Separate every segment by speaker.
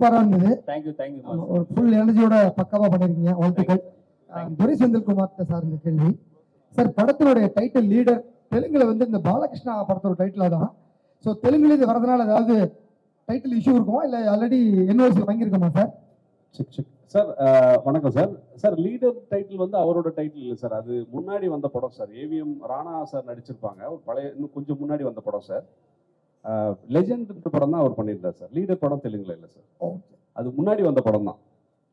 Speaker 1: சூப்பரா இருந்தது.
Speaker 2: Thank you thank you
Speaker 1: ஒரு ஃபுல் எனர்ஜியோட பக்காவா பண்ணிருக்கீங்க வாழ்த்துக்கள். துரை செந்தில்குமார் சார் இந்த கேள்வி. சார் படத்தினுடைய டைட்டில் லீடர் தெலுங்குல வந்து இந்த பாலகிருஷ்ணா படத்தோட டைட்டில் தான் ஸோ தெலுங்குல இது வரதுனால ஏதாவது டைட்டில் இஷ்யூ இருக்குமா? இல்ல ஆல்ரெடி என்ஓசி வாங்கியிருக்கோமா சார்
Speaker 3: சிக் சிக் சார் வணக்கம் சார் சார் லீடர் டைட்டில் வந்து அவரோட டைட்டில் இல்லை சார் அது முன்னாடி வந்த படம் சார் ஏவிஎம் ராணா சார் நடிச்சிருப்பாங்க. ஒரு பழைய இன்னும் கொஞ்சம் முன்னாடி வந்த படம் சார் லெஜெண்ட் படம் தான் அவர் பண்ணியிருந்தார் சார். லீடர் படம் தெலுங்குல இல்லை சார்.
Speaker 1: ஓகே.
Speaker 3: அது முன்னாடி வந்த படம் தான்.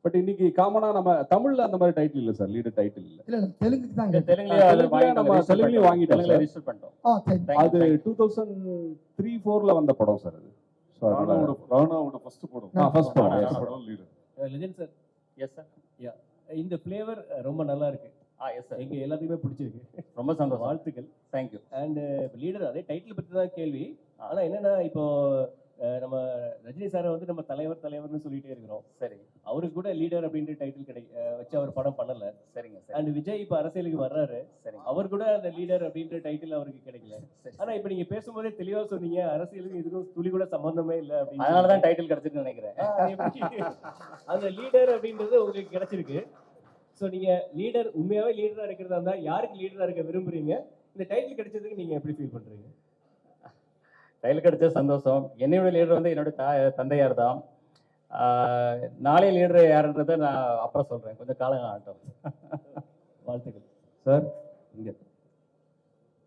Speaker 3: பட் இன்னைக்கு காமனா நம்ம தமிழ்ல அந்த மாதிரி டைட்டில் இல்லை சார். லீடர் டைட்டில் இல்லை.
Speaker 1: தெலுங்குக்கு தான் கேட்டேன்.
Speaker 2: தெலுங்குலயே அது
Speaker 3: தெலுங்குல நம்ம
Speaker 2: வாங்கிட்டோம்
Speaker 3: தெலுங்குலயே வாங்கிட்டோம்
Speaker 2: தெலுங்குல. ரிஜிஸ்டர் பண்ணிட்டோம்.
Speaker 3: அது
Speaker 2: thank you.
Speaker 3: Two thousand three ஃபோர்ல வந்த படம் சார் அது. அதனால-
Speaker 4: ராணாவோட ராணாவோட ஃபர்ஸ்ட் படம்.
Speaker 3: ஆ, first படம்,
Speaker 4: leader.
Speaker 5: Legend sir
Speaker 2: yes sir
Speaker 5: இந்த ஃப்ளேவர் ரொம்ப நல்லா இருக்கு.
Speaker 2: ஆ எஸ் சார்
Speaker 5: எங்க எல்லாத்துக்குமே பிடிச்சிருக்கு.
Speaker 2: ரொம்ப சந்தோஷம்.
Speaker 5: வாழ்த்துக்கள்.
Speaker 2: தேங்க்யூ
Speaker 5: அண்ட் லீடர் அதே டைட்டில் பற்றி தான் கேள்வி. ஆனா என்னன்னா இப்போ நம்ம ரஜினி சாரை வந்து நம்ம தலைவர் தலைவர்னு சொல்லிட்டே இருக்கிறோம்.
Speaker 2: சரி.
Speaker 5: அவருக்கு கூட லீடர் அப்படின்ற டைட்டில் கிடை வச்சு அவர் படம் பண்ணல.
Speaker 2: சரிங்க சரி.
Speaker 5: அண்ட் விஜய் இப்போ அரசியலுக்கு வர்றாரு.
Speaker 2: சரிங்க.
Speaker 5: அவர் கூட அந்த லீடர் அப்படின்ற டைட்டில் அவருக்கு கிடைக்கல.
Speaker 2: சரி
Speaker 5: ஆனா இப்போ நீங்க பேசும்போதே தெளிவா சொன்னீங்க அரசியலுக்கு இதுக்கும் துளி கூட சம்பந்தமே இல்லை அப்படின்னு
Speaker 2: அதனால தான் டைட்டில் கிடைச்சிருக்குன்னு நினைக்கிறேன்?
Speaker 5: அந்த லீடர் அப்படின்றது உங்களுக்கு கிடைச்சிருக்கு. ஸோ நீங்க லீடர் உண்மையாவே லீடரா இருக்கிறதா இருந்தா யாருக்கு லீடரா இருக்க விரும்புறீங்க? இந்த டைட்டில் கிடைச்சதுக்கு நீங்க எப்படி ஃபீல் பண்றீங்க?
Speaker 2: டைட்டில் கிடைச்ச சந்தோஷம். என்னோட லீடர் வந்து என்னோட தா- தந்தையார் தான் நாளைய லீடர் யாருன்றதை நான் அப்புறம் சொல்றேன். கொஞ்சம் காலம் ஆகட்டும்.
Speaker 5: வாழ்த்துக்கள்.
Speaker 6: சார் இங்க.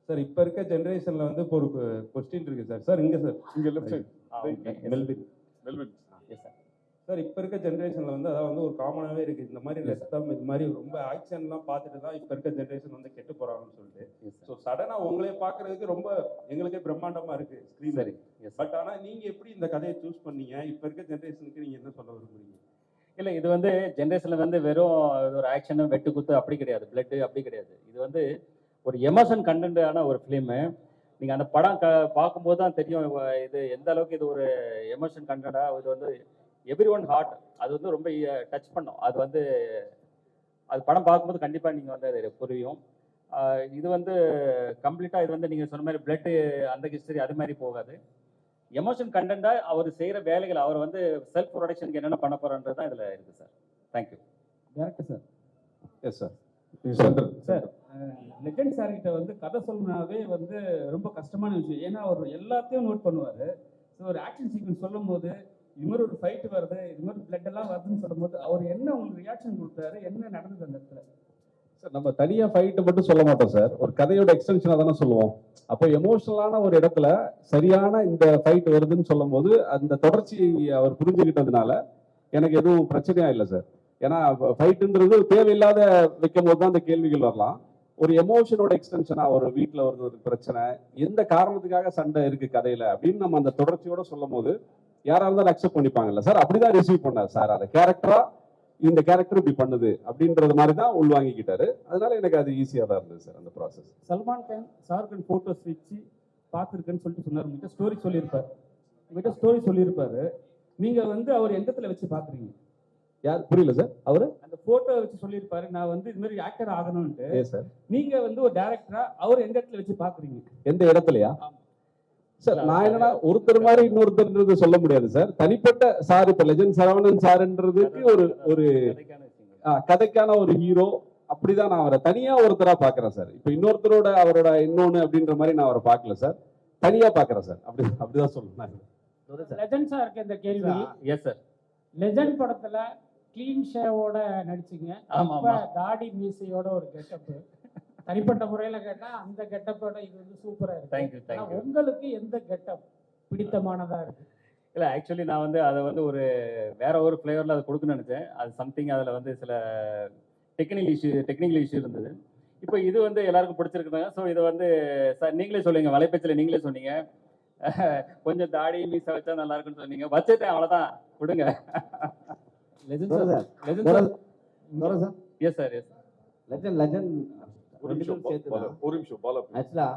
Speaker 6: சார் இப்ப இருக்க ஜெனரேஷன்ல வந்து இப்போ ஒரு கொஸ்டின் இருக்கு சார். சார் இங்க சார்.
Speaker 4: இங்க.
Speaker 2: ஆ, okay.
Speaker 6: Melvin
Speaker 4: Melvin.
Speaker 6: சார் இப்ப இருக்க ஜெனரேஷன்ல வந்து அதான் வந்து ஒரு காமனாவே இருக்கு. இந்த மாதிரி ரத்தம் இது மாதிரி ரொம்ப ஆக்ஷன் எல்லாம் பார்த்துட்டு தான் இப்ப இருக்க ஜெனரேஷன் வந்து கெட்டு போறாங்கன்னு சொல்லிட்டு. ஸோ சடனா உங்களே பாக்குறதுக்கு ரொம்ப எங்களுக்கே பிரம்மாண்டமா இருக்கு ஸ்கிரீன்
Speaker 2: சரி
Speaker 6: பட் ஆனா நீங்க எப்படி இந்த கதையை சூஸ் பண்ணீங்க? இப்ப இருக்க ஜெனரேஷனுக்கு நீங்க என்ன சொல்ல விரும்புறீங்க?
Speaker 2: இல்ல இது வந்து ஜென்ரேஷன்ல வந்து வெறும் ஒரு ஆக்ஷன் வெட்டு குத்து அப்படி கிடையாது. பிளட் அப்படி கிடையாது. இது வந்து ஒரு எமோஷன் கண்டென்ட்டான ஒரு ஃபிலிமு நீங்க அந்த படம் க பார்க்கும்போது தான் தெரியும் இது எந்த அளவுக்கு இது ஒரு எமோஷன் கண்டென்ட்டா இது வந்து எவ்ரி ஒன் ஹார்ட் அது வந்து ரொம்ப டச் பண்ணும். அது வந்து அது படம் பார்க்கும்போது கண்டிப்பா நீங்க வந்து அது புரியும். இது வந்து கம்ப்ளீட்டா இது வந்து நீங்க சொன்ன மாதிரி பிளட் அந்த ஹிஸ்டரி அது மாதிரி போகாது. எமோஷன் கண்டென்ட்டா அவர் செய்யற வேலைகள் அவர் வந்து செல்ஃப் ப்ரொடக்ஷனுக்கு என்னென்ன பண்ண போறன்றது தான் இதுல இருக்கு sir thank you
Speaker 7: director sir
Speaker 3: yes sir
Speaker 7: sir. Legend sir கிட்ட வந்து கதை சொல்லணும்னாவே வந்து ரொம்ப கஷ்டமான விஷயம். ஏன்னா அவர் எல்லாத்தையும் நோட் பண்ணுவார். ஸோ ஒரு ஆக்ஷன் சீக்வன்ஸ் சொல்லும் போது இது மாதிரி ஒரு ஃபைட் வருது இது மாதிரி பிளட் எல்லாம் வருதுன்னு சொல்லும்போது அவர் என்ன உங்களுக்கு ரியாக்ஷன் கொடுத்தாரு? என்ன நடந்தது அந்த இடத்துல?
Speaker 3: சார் நம்ம தனியா ஃபைட்டு மட்டும் சொல்ல மாட்டோம் சார். ஒரு கதையோட எக்ஸ்டென்ஷனாக தானே சொல்லுவோம். அப்போ எமோஷனலான ஒரு இடத்துல சரியான இந்த ஃபைட் வருதுன்னு சொல்லும்போது அந்த தொடர்ச்சி அவர் புரிஞ்சுக்கிட்டதுனால எனக்கு எதுவும் பிரச்சனையா இல்லை சார். ஏன்னா ஃபைட்டுன்றது தேவையில்லாத வைக்கும் போது தான் அந்த கேள்விகள் வரலாம். ஒரு எமோஷனோட எக்ஸ்டென்ஷனா ஒரு வீட்டில் வருது ஒரு பிரச்சனை எந்த காரணத்துக்காக சண்டை இருக்கு கதையில அப்படின்னு நம்ம அந்த தொடர்ச்சியோட சொல்லும் போது யாரா இருந்தாலும் அக்செப்ட் பண்ணிப்பாங்கல்ல சார்? அப்படிதான் ரிசீவ் பண்ணார் சார் அதை. கேரக்டரா இந்த கேரக்டர் இப்படி பண்ணுது அப்படின்றது மாதிரி தான் உள்வாங்கிக்கிட்டாரு அதனால எனக்கு அது ஈஸியா தான் இருந்தது சார் அந்த ப்ராசஸ்
Speaker 7: சல்மான் கான் ஷாருக்கான் ஃபோட்டோஸ் வச்சு பார்த்துருக்கேன்னு சொல்லிட்டு சொன்னார். உங்ககிட்ட ஸ்டோரி சொல்லியிருப்பார். உங்ககிட்ட ஸ்டோரி சொல்லியிருப்பாரு. நீங்க வந்து அவர் எந்த இடத்துல வச்சு பார்க்குறீங்க?
Speaker 3: யார்? புரியல சார். அவரு?
Speaker 7: அந்த போட்டோ வச்சு சொல்லியிருப்பாரு. நான் வந்து இது மாதிரி ஆக்டர் ஆகணும்ட்டு
Speaker 3: சார்
Speaker 7: நீங்க வந்து ஒரு டேரக்டரா அவர் எந்த இடத்துல வச்சு பாக்குறீங்க
Speaker 3: எந்த இடத்துலயா. சார் நான் என்னன்னா ஒருத்தர் மாதிரி இன்னொருத்தர்ன்றது சொல்ல முடியாது சார். தனிப்பட்ட சார் இப்ப லெஜண்ட் சரவணன் சார்ன்றதுக்கு ஒரு ஒரு
Speaker 2: கதைக்கான
Speaker 3: ஒரு ஹீரோ அப்படிதான் நான் அவரை தனியா ஒருத்தரா பாக்குறேன் சார். இப்ப இன்னொருத்தரோட அவரோட இன்னொன்னு அப்படின்ற மாதிரி நான் அவரை பார்க்கல சார். தனியா பாக்குறேன் சார். அப்படி அப்படிதான் சொல்லுவேன்
Speaker 8: லெஜண்ட் சாருக்கு இந்த கேள்வி.
Speaker 2: எஸ் சார்
Speaker 8: லெஜண்ட் படத்துல கிளீன் ஷேவோட நடிச்சீங்க.
Speaker 2: ஆமா.
Speaker 8: தாடி மீசையோட ஒரு கெட்டப் தனிப்பட்ட முறையில கேட்டா அந்த கெட்டப்போட இது வந்து சூப்பரா இருக்கு.
Speaker 2: தேங்க்யூ தேங்க்யூ
Speaker 8: உங்களுக்கு எந்த கெட்டப் பிடித்தமானதா இருக்கு?
Speaker 2: இல்ல ஆக்சுவலி நான் வந்து அதை வந்து ஒரு வேற ஒரு ஃப்ளேவர்ல அதை கொடுக்கணும்னு நினைச்சேன். அது சம்திங் அதுல வந்து சில டெக்னிக்கல் இஷ்யூ டெக்னிக்கல் இஷ்யூ இருந்தது. இப்போ இது வந்து எல்லாருக்கும் பிடிச்சிருக்குதாங்க. ஸோ இது வந்து சார் நீங்களே சொல்லுங்க. வலைப்பேச்சில் நீங்களே சொன்னீங்க. கொஞ்சம் தாடி மீசை வச்சா நல்லா இருக்குன்னு சொன்னீங்க. வச்சுட்டேன் அவ்வளவுதான். கொடுங்க
Speaker 5: legend sir legend sir
Speaker 9: sir
Speaker 2: yes sir yes
Speaker 9: legend legend
Speaker 4: ஒரு நிமிஷம் பா- பாலா, ஒரு நிமிஷம் பாலா please.
Speaker 9: ஆக்சுவலா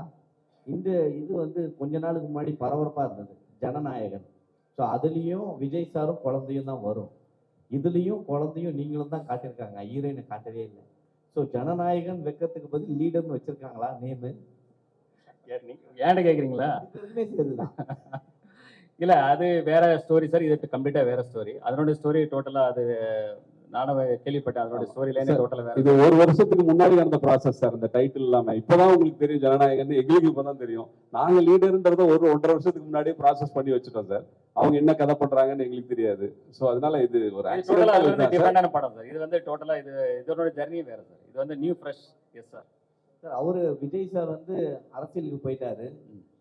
Speaker 9: இந்த இது வந்து கொஞ்ச நாளுக்கு முன்னாடி பரபரப்பா இருந்தது ஜனநாயகன். ஸோ அதுலயும் விஜய் சாரும் குழந்தையும் தான் வரும். இதுலயும் குழந்தையும் நீங்களும் தான் காட்டியிருக்காங்க. ஹீரோயினை காட்டவே இல்லை. ஸோ ஜனநாயகன் வெக்கத்துக்கு பதில் லீடர்னு வச்சிருக்காங்களா? நேமு இதுமே சரிதான்
Speaker 2: இல்ல அது வேற ஸ்டோரி சார் இது கம்ப்ளீட்டா வேற ஸ்டோரி அதனுடைய ஸ்டோரி டோட்டலா அது நானும் கேள்விப்பட்டேன் அதனுடைய ஸ்டோரி லைனே டோட்டலா வேற
Speaker 3: இது ஒரு வருஷத்துக்கு முன்னாடி நடந்த ப்ராசஸ் சார் இந்த டைட்டில் இல்லாம. இப்பதான் உங்களுக்கு தெரியும் ஜனநாயகன் எங்களுக்கு இப்பதான் தெரியும். நாங்க லீடர்ன்றத ஒரு ஒன்றரை வருஷத்துக்கு முன்னாடியே ப்ராசஸ் பண்ணி வச்சுட்டோம் சார். அவங்க என்ன கதை பண்றாங்கன்னு எங்களுக்கு தெரியாது. சோ அதனால இது ஒரு
Speaker 2: டிஃபரெண்டான படம் சார். இது வந்து டோட்டலா இது இதனோட ஜர்னி வேற சார். இது வந்து new fresh yes sir
Speaker 9: sir அவரு விஜய் சார் வந்து அரசியலுக்கு போயிட்டாரு.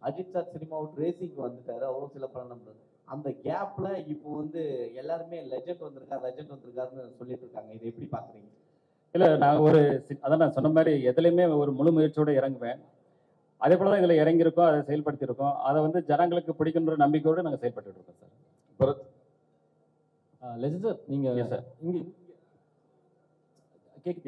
Speaker 9: அஜித் சார் சினிமா விட்டு ரேசிங்க்கு வந்துட்டாரு. அவரும் சில படம் நம்புறாரு அந்த கேப்ல இப்போ வந்து எல்லாருமே லெஜெண்ட் வந்திருக்காரு லெஜெண்ட் வந்திருக்காருன்னு சொல்லிட்டு இருக்காங்க. இதை எப்படி பாக்குறீங்க?
Speaker 2: இல்ல நான் ஒரு அதான் நான் சொன்ன மாதிரி எதுலையுமே ஒரு முழு முயற்சியோட இறங்குவேன். அதே போல தான் இதுல இறங்கியிருக்கோம் அதை செயல்படுத்தியிருக்கோம். அதை வந்து ஜனங்களுக்கு பிடிக்குன்ற நம்பிக்கையோடு நாங்க செயல்பட்டு இருக்கோம் சார்.
Speaker 10: லெஜன் சார் நீங்க
Speaker 2: எஸ் சார்
Speaker 10: இங்க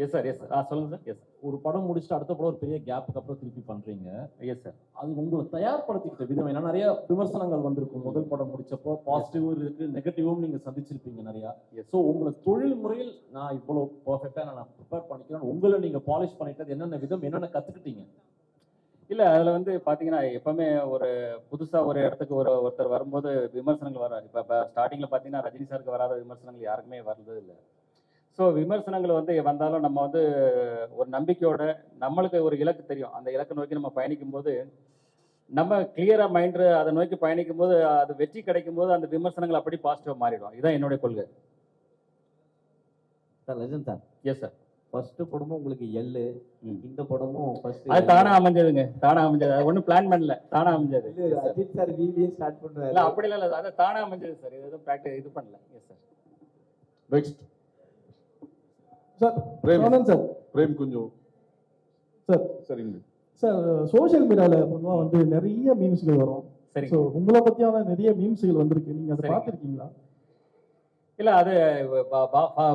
Speaker 2: எஸ் சார் எஸ் சார் ஆ சொல்லுங்க சார் எஸ்
Speaker 10: ஒரு படம் முடிச்சுட்டு அடுத்த படம் ஒரு பெரிய கேப்புக்கு அப்புறம் திருப்பி பண்றீங்க.
Speaker 2: எஸ் சார்
Speaker 10: அது உங்களை தயார்படுத்திக்கிட்ட விதம் ஏன்னா நிறைய விமர்சனங்கள் வந்திருக்கும். முதல் படம் முடிச்சப்போ பாசிட்டிவும் இருக்கு நெகட்டிவும் நீங்க சந்திச்சிருப்பீங்க நிறைய. ஸோ உங்களை தொழில் முறையில் நான் இவ்வளவு பர்ஃபெக்டா நான் ப்ரிப்பேர் பண்ணிக்கிறேன் உங்களை நீங்க பாலிஷ் பண்ணிட்டது என்னென்ன விதம் என்னென்ன கத்துக்கிட்டீங்க?
Speaker 2: இல்ல அதுல வந்து பாத்தீங்கன்னா எப்பவுமே ஒரு புதுசா ஒரு இடத்துக்கு ஒரு ஒருத்தர் வரும்போது விமர்சனங்கள் வர இப்ப இப்ப ஸ்டார்டிங்ல பாத்தீங்கன்னா ரஜினி சாருக்கு வராத விமர்சனங்கள் யாருக்குமே வர்றது இல்லை ஸோ விமர்சனங்கள் வந்து வந்தாலும் நம்ம வந்து ஒரு நம்பிக்கையோட நம்மளுக்கு ஒரு இலக்கு தெரியும். அந்த இலக்கை நோக்கி நம்ம பயணிக்கும் போது நம்ம கிளியரா மைண்ட் அதை நோக்கி பயணிக்கும் போது அது வெற்றி கிடைக்கும் போது அந்த விமர்சனங்கள் அப்படி பாசிட்டிவா மாறிடும். இதுதான் என்னுடைய கொள்கை.
Speaker 9: Sir sir.
Speaker 2: Yes sir
Speaker 9: first படமும் உங்களுக்கு எள்ளு இந்த படமும் ஃபர்ஸ்ட்
Speaker 2: அது தானா அமைஞ்சதுங்க. தானா அமைஞ்சது. அது ஒன்றும் பிளான் பண்ணல. தானா அமைஞ்சது.
Speaker 9: அஜித் சார் வீடியோ ஸ்டார்ட்
Speaker 2: இல்ல அப்படி இல்ல இல்ல. அது தானா அமைஞ்சது சார் இது எதுவும் ப்ராக்டிஸ் இது பண்ணல. Yes sir
Speaker 4: next
Speaker 11: sir
Speaker 4: Prem
Speaker 11: sir.
Speaker 4: Prem கொஞ்சம்.
Speaker 11: சார்.
Speaker 4: சரிங்க.
Speaker 11: சார் சோஷியல் மீடியாவில் பொதுவாக வந்து நிறைய மீம்ஸ்கள் வரும்.
Speaker 2: சரிங்க.
Speaker 11: ஸோ உங்களை பற்றியான நிறைய மீம்ஸ்கள் வந்திருக்கு. நீங்கள் அதை. பார்த்துருக்கீங்களா?
Speaker 2: இல்ல அது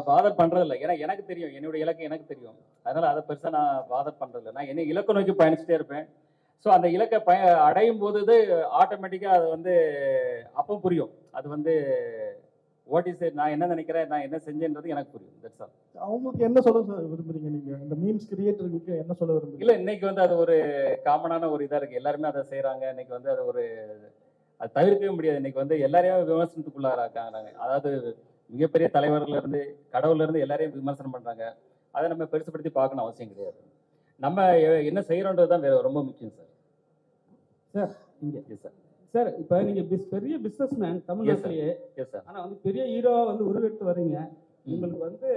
Speaker 2: பாதர் பண்றது இல்ல ஏன்னா எனக்கு தெரியும். என்னுடைய இலக்கு எனக்கு தெரியும். அதனால அதை பெருசா நான் பாதர் பண்றது இல்லை நான் என்ன இலக்கு நோக்கி பயணிச்சுட்டே இருப்பேன். ஸோ அந்த இலக்கை பய அடையும் போது ஆட்டோமேட்டிக்கா அது வந்து அப்போ புரியும். அது வந்து வாட் இஸ் நான் என்ன நினைக்கிறேன்? நான் என்ன செஞ்சேன்றது எனக்கு புரியும். தட்ஸ் ஆல்
Speaker 11: அவங்களுக்கு என்ன சொல்ல விரும்புறீங்க நீங்கள் இந்த மீம்ஸ் கிரியேட்டர்களுக்கு என்ன சொல்ல விரும்புறீங்க?
Speaker 2: இல்ல இன்னைக்கு வந்து அது ஒரு காமனான ஒரு இதா இருக்கு. எல்லாருமே அதை செய்றாங்க. இன்னைக்கு வந்து அது ஒரு அது தவிர்க்கவே முடியாது. இன்னைக்கு வந்து எல்லாரையும் விமர்சனத்துக்குள்ளாராக்காங்க அதாவது மிகப்பெரிய தலைவர்ல இருந்து கடவுள்ல இருந்து எல்லாரையும் விமர்சனம் பண்றாங்க. அதை நம்ம பெருசுப்படுத்தி பார்க்கணும் அவசியம் கிடையாது. நம்ம என்ன செய்யறோன்றது தான் வேற ரொம்ப முக்கியம் சார்
Speaker 7: சார் இங்க.
Speaker 2: எஸ் சார்
Speaker 7: சார் இப்போ நீங்க பெரிய பிசினஸ் மேன் தமிழ்நாட்டிலேயே. ஆனா வந்து பெரிய ஹீரோவா வந்து உருவெடுத்து வர்றீங்க. உங்களுக்கு வந்து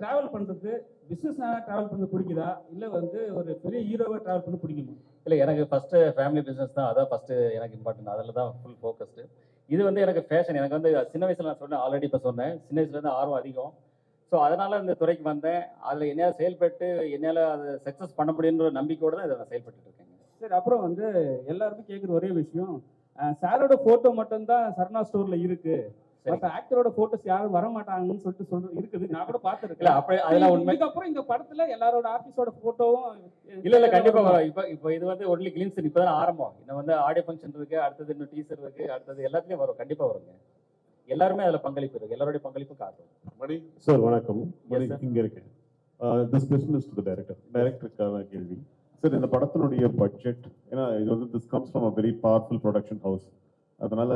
Speaker 7: டிராவல் பண்றது பிசினஸ் டிராவல் பண்ண பிடிக்குதா? இல்ல வந்து ஒரு பெரிய ஹீரோவா டிராவல் பண்ண பிடிக்குமா?
Speaker 2: இல்ல எனக்கு ஃபர்ஸ்ட் ஃபேமிலி பிசினஸ் தான். அதான் ஃபர்ஸ்ட் எனக்கு இம்பார்ட்டன்ட் அதில் தான் ஃபுல் ஃபோக்கஸ்டு இது வந்து எனக்கு ஃபேஷன் எனக்கு வந்து சின்ன வயசுல நான் சொன்னேன் ஆல்ரெடி இப்போ சொன்னேன். சின்ன வயசுல இருந்து ஆர்வம் அதிகம். ஸோ அதனால இந்த துறைக்கு வந்தேன். அதில் என்னால் செயல்பட்டு என்னால் அதை சக்ஸஸ் பண்ண முடியுன்ற நம்பிக்கையோட தான் இதை நான் செயல்பட்டு இருக்கேன்
Speaker 7: சரி அப்புறம் வந்து எல்லாருமே கேட்குற ஒரே விஷயம். சாரோட போட்டோ மட்டும்தான் சரணா ஸ்டோர்ல இருக்கு. மற்ற ஆக்டரோட போட்டோஸ் யாரும் வர மாட்டாங்கன்னு சொல்லிட்டு சொல்றது இருக்குது. நான் கூட
Speaker 2: இல்ல
Speaker 7: பார்த்துருக்கேன்
Speaker 2: அப்படி அதெல்லாம் உண்மை
Speaker 7: இதுக்கப்புறம் இந்த படத்துல எல்லாரோட ஆர்டிஸ்டோட போட்டோவும்
Speaker 2: இல்ல இல்ல கண்டிப்பா வரும். இப்ப இப்ப இது வந்து ஒன்லி கிளீன்ஸ் இப்பதான் ஆரம்பம். இன்னும் வந்து ஆடியோ ஃபங்க்ஷன் இருக்கு அடுத்தது இன்னும் டீசர் இருக்கு அடுத்தது எல்லாத்துலயும் வரும். கண்டிப்பா வருங்க. எல்லாருமே அதுல பங்களிப்பு இருக்கு. எல்லாருடைய பங்களிப்பும் காட்டும்.
Speaker 4: மணி?
Speaker 12: சார் வணக்கம். இங்க இருக்கேன் திஸ் கொஸ்டின் டு டைரக்டர் டைரக்டருக்கான கேள்வி. சார் இந்த படத்தினுடைய பட்ஜெட் ஏன்னா இது வந்து this comes from a very powerful production house அதனால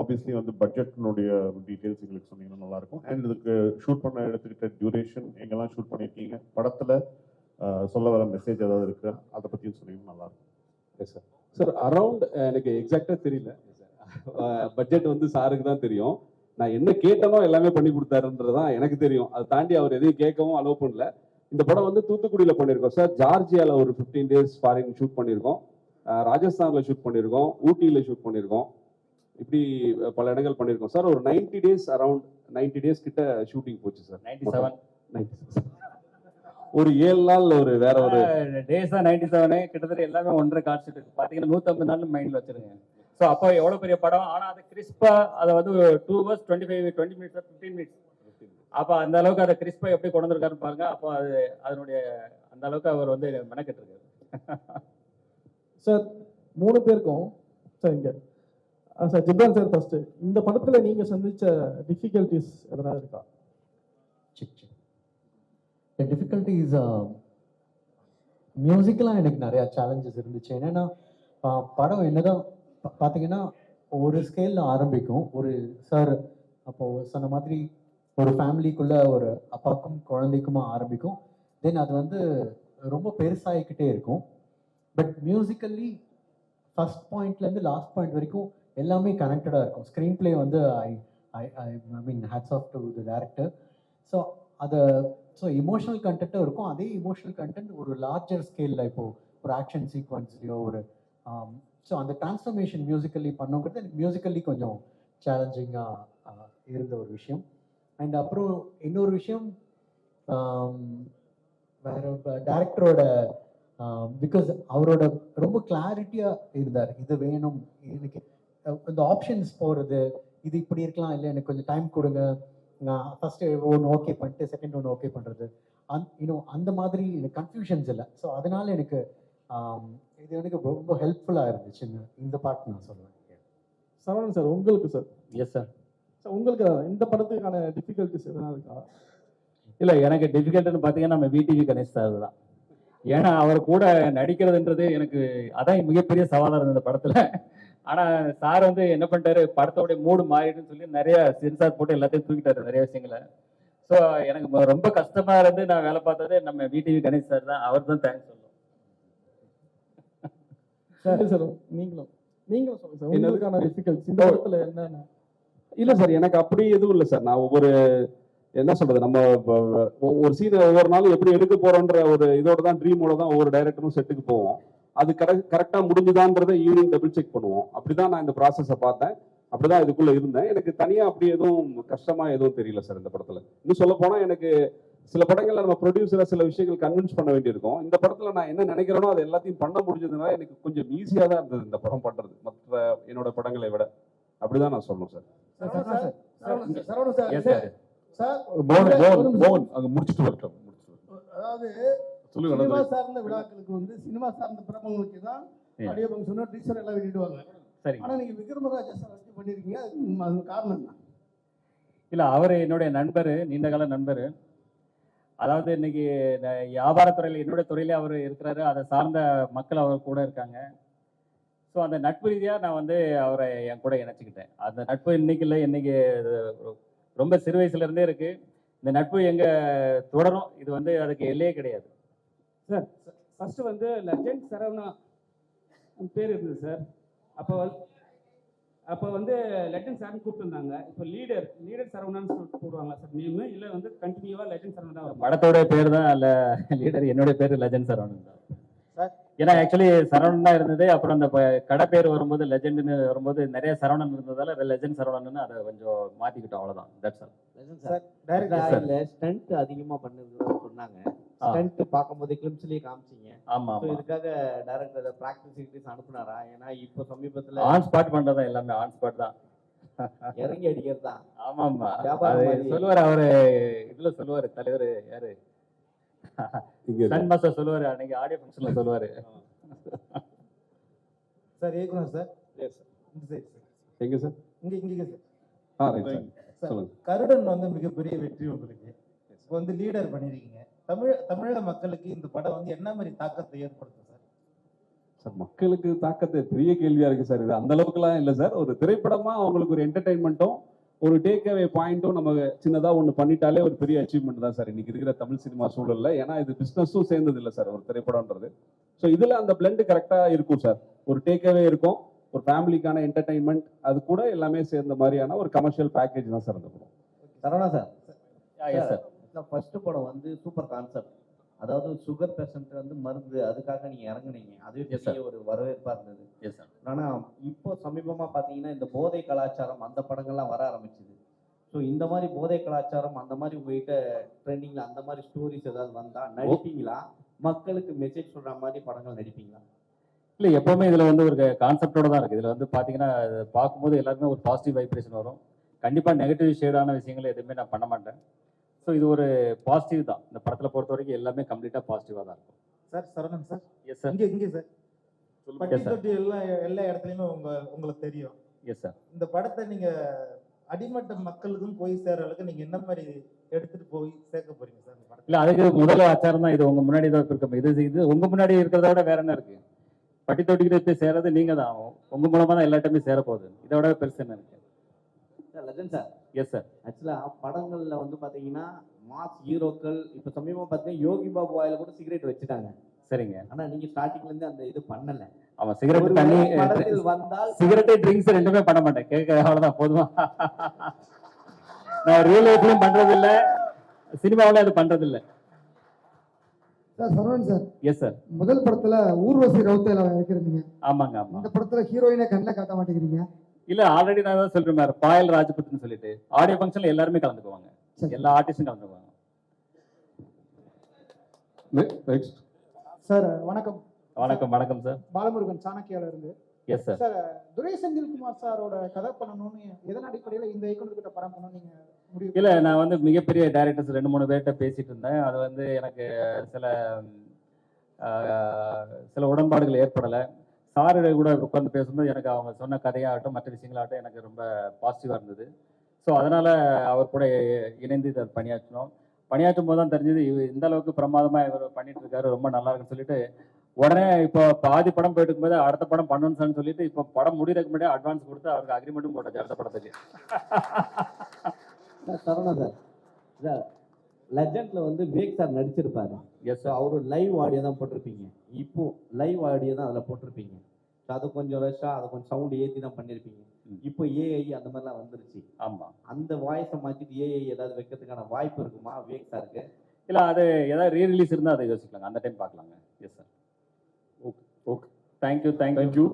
Speaker 12: ஆப்வியஸ்லி வந்து பட்ஜெட்னுடைய டீட்டெயில்ஸ் எங்களுக்கு சொன்னீங்கன்னா நல்லா இருக்கும் அண்ட் இதுக்கு ஷூட் பண்ண எடுத்துக்கிட்ட டியூரேஷன் எங்கெல்லாம் ஷூட் பண்ணியிருக்கீங்க படத்தில் சொல்ல வர மெசேஜ் ஏதாவது இருக்கு அதை பற்றியும் சொன்னீங்கன்னா நல்லா இருக்கும்
Speaker 3: எஸ் சார் சார் அரௌண்ட் எனக்கு எக்ஸாக்டாக தெரியல. பட்ஜெட் வந்து சாருக்கு தான் தெரியும். நான் என்ன கேட்டனோ எல்லாமே பண்ணி கொடுத்தாருன்றதுதான் எனக்கு தெரியும். அதை தாண்டி அவர் எதையும் கேட்கவும் அலோவ் பண்ணல. இந்த படம் வந்து தூத்துக்குடியில பண்ணியிருக்கோம். சார் ஜார்ஜியால ஒரு ஃபிஃப்டீன் டேஸ் ஃபாரின் ஷூட் பண்ணியிருக்கோம். ராஜஸ்தான்ல ஷூட் பண்ணியிருக்கோம். ஊட்டியில ஷூட் பண்ணியிருக்கோம். இப்படி பல இடங்கள் பண்ணியிருக்கோம். சார் ஒரு 90 டேஸ் அரௌண்ட் 90 டேஸ் கிட்ட ஷூட்டிங் போச்சு சார்.
Speaker 2: 97
Speaker 3: ஒரு ஏழு நாள் ஒரு வேற ஒரு
Speaker 2: டேஸ் தான் நைன்டி செவனு கிட்டத்தட்ட எல்லாமே ஒன்றரை காட்சிட்டு இருக்கு பாத்தீங்கன்னா நூத்தம்பது நாள் மைண்ட்ல வச்சிருங்க. ஸோ அப்போ எவ்வளவு பெரிய படம்? ஆனா அது கிறிஸ்பா அதை வந்து two hours twenty five twenty minutes fifteen minutes அப்போ அந்த அளவுக்கு அதை கிறிஸ்பா எப்படி கொண்டு வந்திருக்காருன்னு பாருங்க. அப்போ அது அதனுடைய அந்த அளவுக்கு அவர் வந்து மெனக்கெட்டு இருக்காரு
Speaker 11: சார் மூணு பேருக்கும் சார் இங்க சார் ஜிப்ரான் சார் ஃபர்ஸ்ட் இந்த படத்துல நீங்க சந்திச்ச டிஃபிகல்டிஸ் எதனா இருக்கா?
Speaker 13: டிஃபிகல்ட்டிஸ் மியூசிக்கெலாம் எனக்கு நிறையா சேலஞ்சஸ் இருந்துச்சு. என்னென்னா படம் என்னதான் பார்த்தீங்கன்னா ஒரு ஸ்கேல்ல ஆரம்பிக்கும். ஒரு சார் அப்போ சொன்ன மாதிரி ஒரு ஃபேமிலிக்குள்ள ஒரு அப்பாக்கும் குழந்தைக்குமா ஆரம்பிக்கும். தென் அது வந்து ரொம்ப பெருசாகிக்கிட்டே இருக்கும். பட் மியூசிக்கல்லி ஃபர்ஸ்ட் பாயிண்ட்லேருந்து லாஸ்ட் பாயிண்ட் வரைக்கும் எல்லாமே கனெக்டடாக இருக்கும். ஸ்க்ரீன் ப்ளே வந்து I I I I mean hats off to the director so அதை ஸோ இமோஷனல் கண்டென்ட்டும் இருக்கும். அதே இமோஷனல் கண்டென்ட் ஒரு லார்ஜர் ஸ்கேலில் இப்போது ஒரு ஆக்ஷன் சீக்வன்ஸ்லையோ ஒரு um, ஸோ அந்த டிரான்ஸ்ஃபர்மேஷன் மியூசிக்கல்லி பண்ணோங்கிறது எனக்கு மியூசிக்கல்லி கொஞ்சம் சேலஞ்சிங்காக இருந்த ஒரு விஷயம். அண்ட் அப்புறம் இன்னொரு விஷயம் ஆம், வேற டேரக்டரோட பிகாஸ் அவரோட ரொம்ப கிளாரிட்டியாக இருந்தார். இது வேணும் எனக்கு இந்த ஆப்ஷன்ஸ் போகிறது இது இப்படி இருக்கலாம் இல்லை எனக்கு கொஞ்சம் டைம் கொடுங்க. நான் ஃபர்ஸ்ட் ஒன்று ஓகே பண்ணிட்டு செகண்ட் ஒன்று ஓகே பண்ணுறது அந் இன்னும் அந்த மாதிரி எனக்கு கன்ஃபியூஷன்ஸ் இல்லை. ஸோ அதனால எனக்கு ஆம், இது எனக்கு ரொம்ப ஹெல்ப்ஃபுல்லாக இருந்துச்சு இந்த- பாட்டு நான் சொல்லுவேன்
Speaker 11: சரவணன் சார் உங்களுக்கு சார்?
Speaker 2: எஸ் சார்
Speaker 11: உங்களுக்கு இந்த படத்துக்கான டிஃபிகல்ட்டிஸ் எதனா இருக்கா?
Speaker 2: இல்லை எனக்கு டிஃபிகல்ட்னு பார்த்தீங்கன்னா நம்ம விடிவி கணேஷ் சார் தான். ஏன்னா அவர் கூட நடிக்கிறதுன்றது எனக்கு அதான் மிகப்பெரிய சவாலாக இருந்தது இந்த படத்தில். ஆனால் சார் வந்து என்ன பண்ணிட்டாரு? படத்தோட மூடு மாறிடுன்னு சொல்லி நிறைய சென்சார் போட்டு எல்லாத்தையும் தூக்கிட்டாரு நிறைய விஷயங்களை. ஸோ எனக்கு ரொம்ப கஷ்டமா இருந்து நான் வேலை பார்த்தது நம்ம விடிவி கணேஷ் சார் தான். அவர் தான் தேங்க்ஸ் சொல்லணும்.
Speaker 11: சார் சார் நீங்களும். நீங்களும் சொல்லுங்க சார்
Speaker 3: என்னது?
Speaker 11: உங்களுக்கான டிஃபிகல்ட்ஸ் இந்த படத்துல என்னென்ன?
Speaker 3: இல்ல சார் எனக்கு அப்படி எதுவும் இல்லை சார். நான் ஒவ்வொரு என்ன சொல்றது நம்ம ஒரு சீனை ஒவ்வொரு நாளும் எப்படி எடுக்க போறோன்ற ஒரு இதோட தான் ட்ரீமோட தான் ஒவ்வொரு டைரக்டரும் செட்டுக்கு போவோம். அது கரெக்ட் கரெக்டா முடிஞ்சுதான்றதை ஈவினிங் டபுள் செக் பண்ணுவோம். அப்படிதான் நான் இந்த ப்ராசஸை பார்த்தேன். அப்படிதான் இதுக்குள்ள இருந்தேன். எனக்கு தனியா அப்படி எதுவும் கஷ்டமா எதுவும் தெரியல சார் இந்த படத்துல. இன்னும் சொல்ல போனா எனக்கு சில படங்கள்ல நம்ம ப்ரொடியூசரை சில விஷயங்கள் கன்வின்ஸ் பண்ண வேண்டியிருக்கும். இந்த படத்துல நான் என்ன நினைக்கிறேனோ அது எல்லாத்தையும் பண்ண முடிஞ்சதுனால எனக்கு கொஞ்சம் ஈஸியா தான் இருந்தது இந்த படம் பண்றது. மற்ற என்னோட படங்களை விட. அப்படிதான் நான் சொல்லணும் சார்.
Speaker 1: சினிமா. சார்ந்த விழாக்களுக்கு வந்து சினிமா சார்ந்த பிரபலங்களுக்கு தான் ஃபங்க்ஷனோ டீச்சர் எல்லாம் வெளியிடுவாங்க
Speaker 2: சரி
Speaker 1: ஆனா நீங்க விக்ரமராஜா சார் வச்சு பண்ணிருக்கீங்க அது காரணம் என்ன?
Speaker 2: இல்ல அவர் என்னுடைய நண்பர் நீண்ட கால நண்பர். அதாவது இன்னைக்கு வியாபாரத்துறையில் என்னுடைய துறையிலே அவர் இருக்கிறாரு. அதை சார்ந்த மக்கள் அவர் கூட இருக்காங்க. ஸோ அந்த நட்பு ரீதியாக நான் வந்து அவரை என் கூட இணைச்சிக்கிட்டேன். அந்த நட்பு இன்னைக்கு இல்லை இன்னைக்கு இது ரொம்ப சிறு வயசுல இருந்தே இருக்கு. இந்த நட்பு எங்க தொடரும்? இது வந்து அதுக்கு எல்லையே கிடையாது.
Speaker 7: சார் ஃபர்ஸ்ட் வந்து லெஜண்ட் சரவணா பேர் இருந்தது சார் அப்போ அப்போ வந்து லெஜண்ட் சார்னு கூப்பிட்டுருந்தாங்க. இப்போ லீடர் லீடர் சரவணான்னு சொல்லிட்டு போடுவாங்களா சார் நேமு இல்லை வந்து கண்டினியூவாக லெஜண்ட் சரவணா தான்
Speaker 2: படத்தோட பேர் தான் அல்ல லீடர் என்னுடைய பேர் லெஜண்ட் சரவணன் தான். ஏன்னா ஆக்சுவலி சரவணன் தான் இருந்தது. அப்புறம் அந்த கடை பேர் வரும்போது லெஜெண்ட்னு வரும்போது நிறைய சரவணன் இருந்ததால லெஜெண்ட் சரவணன் அதை கொஞ்சம் மாத்திக்கிட்டோம் அவ்வளவுதான். தட்ஸ் ஆல்
Speaker 9: சார் இல்ல ஸ்டண்ட் அதிகமா பண்ணுறதா சொன்னாங்க. ஸ்டண்ட் பார்க்கும்போது கிளிம்ஸ்லயே காமிச்சீங்க.
Speaker 2: ஆமா
Speaker 9: இதுக்காக டைரக்டர் பிராக்டிஸ் கிட்டிஸ் அனுப்புனாரா? ஏன்னா இப்போ சமீபத்துல
Speaker 2: ஆன் ஸ்பாட் பண்றதா எல்லாமே ஆன் ஸ்பாட் தான்.
Speaker 9: இறங்கி அடிக்கிறது? தான்
Speaker 2: ஆமா ஆமா. சொல்லுவாரு அவரு இதுல சொல்லுவாரு தலைவர் யாரு? சன் மாஸ்டர் சொல்லுவாரு அன்னைக்கு ஆடியோ ஃபங்க்ஷன்ல சொல்லுவாரு.
Speaker 1: சார் இயக்குனர் சார்?
Speaker 3: எங்க சார்?
Speaker 1: இங்க இங்க சார்.
Speaker 3: ஆ ரைட் சார்
Speaker 1: சார்
Speaker 3: சொல்லுங்க.
Speaker 1: கருடன் வந்து மிகப்பெரிய வெற்றி உங்களுக்கு. இப்போ வந்து லீடர் பண்ணிருக்கீங்க. தமிழ் தமிழக மக்களுக்கு இந்த படம் வந்து என்ன மாதிரி தாக்கத்தை ஏற்படுத்தும் சார்?
Speaker 3: சார் மக்களுக்கு தாக்கத்தை பெரிய கேள்வியா இருக்கு சார். இது அந்த அளவுக்குலாம் இல்லை சார். ஒரு திரைப்படமா அவங்களுக்கு ஒரு என்டர்டைன்மெண்ட்டும் ஒரு டேக் அவே பாயிண்ட்டும் நம்ம சின்னதா ஒன்று பண்ணிட்டாலே ஒரு பெரிய அச்சீவ்மெண்ட் தான் சார் இன்னைக்கு இருக்கிற தமிழ் சினிமா சூழல்ல. ஏன்னா இது பிசினஸும் சேர்ந்தது இல்லை சார் ஒரு திரைப்படம்ன்றது. ஸோ இதுல அந்த பிளெண்ட் கரெக்டா இருக்கும் சார் ஒரு டேக் அவே இருக்கும் ஒரு ஃபேமிலிக்கான என்டர்டைன்மெண்ட் அது கூட எல்லாமே சேர்ந்த மாதிரியான ஒரு கமர்ஷியல் பேக்கேஜ் தான் சார் அந்த படம்.
Speaker 9: சரவணா சார்
Speaker 2: சார்
Speaker 9: ஃபர்ஸ்ட் படம் வந்து சூப்பர் கான்செப்ட் அதாவது சுகர் பேஷண்ட் வந்து மருந்து அதுக்காக நீங்க இறங்குனீங்க. அதுவே. பெரிய ஒரு வரவேற்பா இருந்தது.
Speaker 2: எஸ் சார்
Speaker 9: ஆனா இப்போ சமீபமா பாத்தீங்கன்னா இந்த போதை கலாச்சாரம் அந்த படங்கள்லாம் வர ஆரம்பிச்சது. ஸோ இந்த மாதிரி போதை கலாச்சாரம் அந்த மாதிரி உங்ககிட்ட ட்ரெண்டிங்ல அந்த மாதிரி ஸ்டோரிஸ் ஏதாவது வந்தா நடிப்பீங்களா? மக்களுக்கு மெசேஜ் சொல்ற மாதிரி படங்கள் நடிப்பீங்களா?
Speaker 2: இல்ல எப்பவுமே இதுல வந்து ஒரு கான்செப்டோட தான் இருக்கு. இதுல வந்து பாத்தீங்கன்னா இது பார்க்கும்போது எல்லாருமே ஒரு பாசிட்டிவ் வைப்ரேஷன் வரும். கண்டிப்பா நெகட்டிவ் ஷேடான விஷயங்களை எதுவுமே நான் பண்ண மாட்டேன். ஸோ இது ஒரு பாசிட்டிவ் தான். இந்த படத்துல பொறுத்த வரைக்கும் எல்லாமே கம்ப்ளீட்டா பாசிட்டிவா தான் இருக்கும்.
Speaker 1: Sir Saravanan sir
Speaker 2: yes sir
Speaker 1: இங்க இங்க சார் பட்டி எல்லா எல்லா இடத்துலயுமே உங்க உங்களுக்கு தெரியும்.
Speaker 2: எஸ் சார்
Speaker 1: இந்த படத்தை நீங்க அடிமட்ட மக்களுக்கும் போய் சேர்ற அளவுக்கு நீங்க என்ன மாதிரி எடுத்துட்டு போய் சேர்க்க போறீங்க சார் இந்த படத்தை
Speaker 2: இல்ல அதுக்கு முதல் ஆச்சாரம் தான். இது உங்க முன்னாடி தான் இருக்கு இது இது உங்க முன்னாடி இருக்கிறத விட வேற என்ன இருக்கு? பட்டி தொட்டிக்கிட்ட போய் சேரது நீங்க தான் உங்க மூலமா தான் எல்லாத்தையுமே சேர போகுது இதை விட பெருசு என்ன இருக்கு?
Speaker 9: லெஜன் சார்
Speaker 2: எஸ் சார்
Speaker 9: ஆக்சுவலா படங்கள்ல வந்து பாத்தீங்கன்னா மாஸ் ஹீரோக்கள் இப்ப சமீபமா பாத்தீங்கன்னா யோகி பாபு வாயில கூட சிகரெட் வச்சுட்டாங்க.
Speaker 2: சரிங்க.
Speaker 9: ஆனா நீங்க ஸ்டார்டிங்ல இருந்து அந்த இது பண்ணல.
Speaker 2: அவன் சிகரெட் தண்ணி
Speaker 9: வந்தால்
Speaker 2: சிகரெட்டு ட்ரிங்க்ஸ் ரெண்டுமே பண்ண மாட்டேன். கேட்க அவ்வளவுதான் போதுமா? நான் ரியல் லைஃப்லயும் பண்றது இல்ல சினிமாவில அது பண்றது இல்ல
Speaker 1: sir Saravanan sir
Speaker 2: yes sir
Speaker 1: முதல் படத்துல ஊர்வசி ரவுத்தையில வைக்கிறீங்க
Speaker 2: ஆமாங்க ஆமா.
Speaker 1: இந்த படத்துல ஹீரோயினை கண்ணில் காட்ட மாட்டேங்கிறீங்க.
Speaker 2: இல்ல ஆல்ரெடி நான் தான் சொல்றேன் பாரு, பாயல் ராஜபுத்னு சொல்லிட்டு. ஆடியோ ஃபங்க்ஷன்ல எல்லாருமே கலந்துக்குவாங்க. எல்லா ஆர்டிஸ்டும் கலந்துக்குவாங்க.
Speaker 14: சார் வணக்கம்.
Speaker 2: வணக்கம் வணக்கம் சார்.
Speaker 14: பாலமுருகன் சாணக்கியால இருந்து
Speaker 2: yes sir
Speaker 14: sir Durai Senthilkumar சாரோட கதை பண்ணணும்னு எதன் அடிப்படையில் இந்த இயக்குனர் கிட்ட படம் பண்ணணும் நீங்க
Speaker 2: இல்ல நான் வந்து மிகப்பெரிய டைரக்டர்ஸ் ரெண்டு மூணு பேர்கிட்ட பேசிட்டு இருந்தேன். அது வந்து எனக்கு சில சில உடன்பாடுகள் ஏற்படலை. சாரு கூட உட்கார்ந்து பேசும்போது எனக்கு அவங்க சொன்ன கதையாகட்டும் மற்ற விஷயங்களாகட்டும் எனக்கு ரொம்ப பாசிட்டிவாக இருந்தது. ஸோ அதனால அவர் கூட இணைந்து இதை பணியாற்றினோம். பணியாற்றும் போது தான் தெரிஞ்சது இவ- இந்த அளவுக்கு பிரமாதமா இவர் பண்ணிட்டு இருக்காரு ரொம்ப நல்லா இருக்குன்னு சொல்லிட்டு உடனே இப்போ பாதி படம் போயிட்டு இருக்கும்போது அடுத்த படம் பண்ணணும்னு சொல்லிட்டு இப்போ படம் முடியறதுக்கு முன்னாடி அட்வான்ஸ் கொடுத்து அவருக்கு அக்ரிமெண்ட்டும் போட்டாச்சு அடுத்த படத்துக்கு.
Speaker 9: Sir sir. சார் லெஜண்ட்ல வந்து விவேக் சார் நடிச்சிருப்பாரு.
Speaker 2: எஸ்
Speaker 9: அவரு லைவ் ஆடியோ தான் போட்டிருப்பீங்க. இப்போ லைவ் ஆடியோ தான் அதில் போட்டிருப்பீங்க. அது கொஞ்சம் ரஷ்ஷாக அதை கொஞ்சம் சவுண்ட் ஏற்றி தான் பண்ணியிருப்பீங்க இப்போ ஏஐ அந்த மாதிரிலாம் வந்துருச்சு.
Speaker 2: ஆமா.
Speaker 9: அந்த வாய்ஸை மாற்றிட்டு ஏஐ ஏதாவது வைக்கிறதுக்கான வாய்ப்பு இருக்குமா? விவேக் சாருக்கு
Speaker 2: இல்ல அது ஏதாவது ரீ ரிலீஸ் இருந்தால் அதை யோசிக்கலாங்க. அந்த டைம் பார்க்கலாங்க. Yes sir okay okay thank you
Speaker 12: thank you